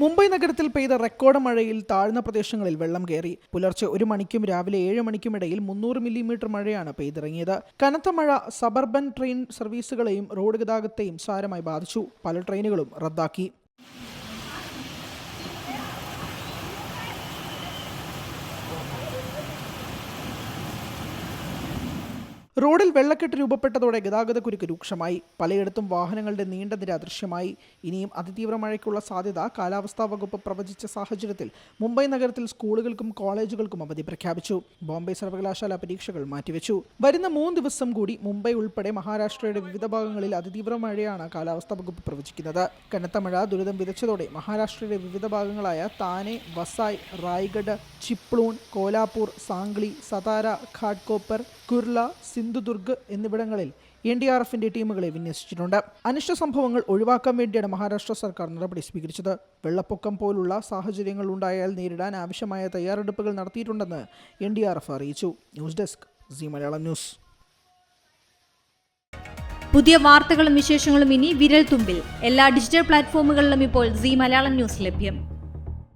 മുംബൈ നഗരത്തിൽ പെയ്ത റെക്കോർഡ് മഴയിൽ താഴ്ന്ന പ്രദേശങ്ങളിൽ വെള്ളം കയറി. പുലർച്ചെ ഒരു മണിക്കും രാവിലെ ഏഴ് മണിക്കും ഇടയിൽ മുന്നൂറ് മില്ലിമീറ്റർ മഴയാണ് പെയ്തിറങ്ങിയത്. കനത്ത മഴ സബർബൻ ട്രെയിൻ സർവീസുകളെയും റോഡ് ഗതാഗതത്തെയും സാരമായി ബാധിച്ചു. പല ട്രെയിനുകളും റദ്ദാക്കി. റോഡിൽ വെള്ളക്കെട്ട് രൂപപ്പെട്ടതോടെ ഗതാഗതക്കുരുക്ക് രൂക്ഷമായി. പലയിടത്തും വാഹനങ്ങളുടെ നീണ്ട നിര അദൃശ്യമായി. ഇനിയും അതിതീവ്ര മഴയ്ക്കുള്ള സാധ്യത കാലാവസ്ഥാ വകുപ്പ് പ്രവചിച്ച സാഹചര്യത്തിൽ മുംബൈ നഗരത്തിൽ സ്കൂളുകൾക്കും കോളേജുകൾക്കും അവധി പ്രഖ്യാപിച്ചു. ബോംബെ സർവകലാശാല പരീക്ഷകൾ മാറ്റിവെച്ചു. വരുന്ന മൂന്ന് ദിവസം കൂടി മുംബൈ ഉൾപ്പെടെ മഹാരാഷ്ട്രയുടെ വിവിധ ഭാഗങ്ങളിൽ അതിതീവ്ര മഴയാണ് കാലാവസ്ഥാ വകുപ്പ് പ്രവചിക്കുന്നത്. കനത്ത മഴ ദുരിതം വിതച്ചതോടെ മഹാരാഷ്ട്രയുടെ വിവിധ ഭാഗങ്ങളായ താനെ വസായ് റായ്ഗഡ് ചിപ്ലൂൺ കോലാപൂർ സാംഗ്ലി സതാര ഘാട്ട്കോപ്പർ കുർല സിന്ധുദുർഗ് എന്നിവിടങ്ങളിൽ എൻ ഡി ആർ എഫിന്റെ ടീമുകളെ വിന്യസിച്ചിട്ടുണ്ട്. അനിഷ്ട സംഭവങ്ങൾ ഒഴിവാക്കാൻ വേണ്ടിയാണ് മഹാരാഷ്ട്ര സർക്കാർ നടപടി സ്വീകരിച്ചത്. വെള്ളപ്പൊക്കം പോലുള്ള സാഹചര്യങ്ങൾ ഉണ്ടായാൽ നേരിടാൻ ആവശ്യമായ തയ്യാറെടുപ്പുകൾ നടത്തിയിട്ടുണ്ടെന്ന് എൻ ഡി ആർ എഫ് അറിയിച്ചു. News desk C Malayalam news. പുതിയ വാർത്തകളും വിശേഷങ്ങളും ഇനി വിരൽ തുമ്പിൽ എല്ലാ ഡിജിറ്റൽ പ്ലാറ്റ്ഫോമുകളിലും ഇപ്പോൾ സി മലയാളം ന്യൂസ് ലഭ്യം.